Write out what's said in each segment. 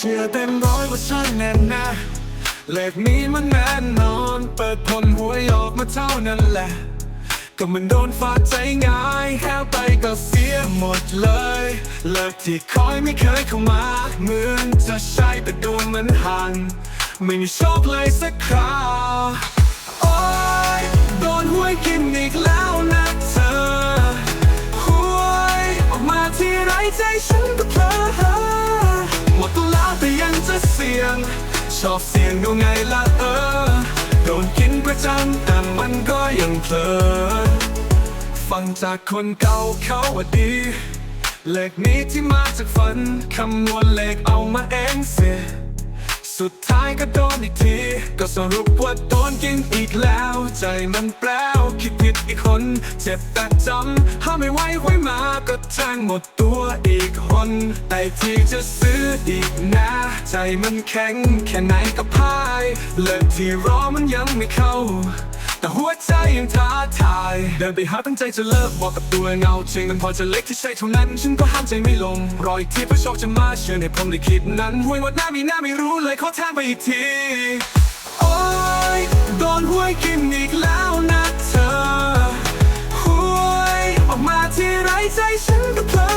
เชื่อเต็มร้อยว่าฉันแน่น่เลขนี้มันแน่นอน เปิดผลหวยออกมาเท่านั้นแหละ ก็มันโดนฝากใจง่ายแค่ไปก็เสียหมดเลย เลิกที่คอยไม่เคยเข้ามา เหมือนจะใช่แต่ดวงมันห่างไม่มีโชคเลยสักคราโอ๊ยโดนหวยกินอีกแล้วนะ ยง ชอบเสียงดูไงล่ะเออ โดนกินประจำแต่มันก็ยังเพลิน ฟังจากคนเก่าเขาว่าดี เลขนี้ที่มาจากฝัน คำนวณเลขเอามาเองเสีย สุดท้ายก็โดนอีกที ก็สรุปว่าโดนกินอีกแล้ว ใจมันแปลวคิดผิดอีกคน เจ็บแต่จำห้ามไม่ไหวไวยมาก็แทงหมดตัวอีกคน แต่ที่จะซื้ออีกนะ ใจมันแข็งแค่ไหนก็พ่าย เลิกที่รอมันยังไม่เข้า แต่หัวใจยังท้าทาย เดินไปหาตั้งใจจะเลิกบอกกับตัวเงาจริงมันพอจะเล็กที่ใช่เท่านั้น ฉันก็ห้ามใจไม่ลง รออีกทีเพื่อโชคจะมาเชื่อในพรหมลิขิตนั้นหวยหมดหน้ามีหน้าไม่รู้เลยขอแทงไปอีกที โอ๊ยโดนหวยกินอีกแล้วนะเธอหวยออกมาที่ไรใจฉันก็เพลอ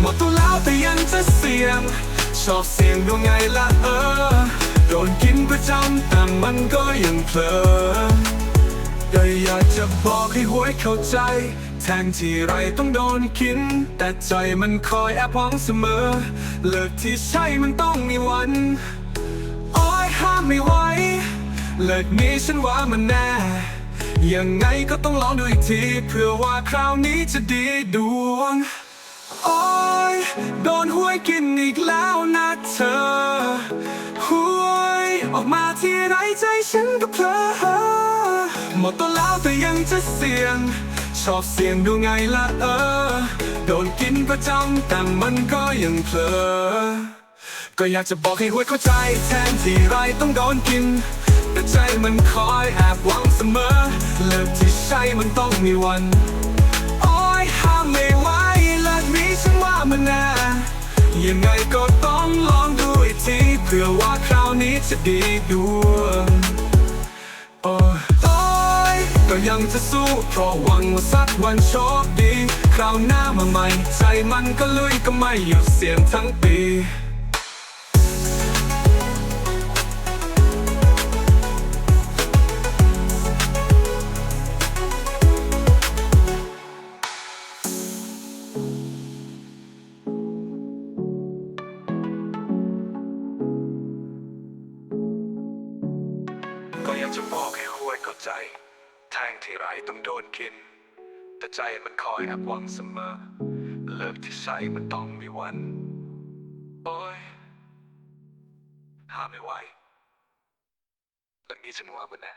หมดตัวแล้วแต่ยังจะเสี่ยงชอบเสี่ยงดูไงล่ะเออ ดนกินประจำแต่มันก็ยังเพลินก็อยากจะบอกให้หวยเข้าใจ แทงที่ไรต้องโดนกิน แต่ใจมันคอยแอบหวังเสมอ เลิกที่ใช่มันต้องมีวันโอ้ยห้ามไม่ไหวเลิกนี้ฉันว่ามันแน่ ยังไงก็ต้องลองดูอีกทีเพื่อว่าคราวนี้จะดีดวงโอ้ยโดนหวยกินอีกแล้ว ออกมาที่ไรใจฉันก็เพลอหมดตัวแล้วแต่ยังจะเสี่ยง ชอบเสี่ยงดูไงล่ะเออ โดนกินประจำแต่มันก็ยังเพลอ ก็อยากจะบอกให้หัวเข้าใจแทนที่ไรต้องโดนกิน แต่ใจมันคอยแอบหวังเสมอ เลิกที่ใช่มันต้องมีวันโอ้ยห้ามไม่ไหวเลิกนี้ฉันว่ามันแน่ยังไงก็ต้องลองดู ทีเพื่อว่าคราวนี้จะดีดวงโอ้ยโอ้ยก็ยังจะสู้ เพราะหวังว่าสักวันโชคดี คราวหน้ามาใหม่ ใจมันก็ลุยก็ไม่หยุดเสียงทั้งปี จะบอกให้หวยเข้าใจ แทงที่ไรต้องโดนกิน แต่ใจมันคอยแอบหวังเสมอ เลิกที่ใช้มันต้องมีวัน โอ้ยห้ามไม่ไหวเรื่องนี้ฉันว่ามันแน่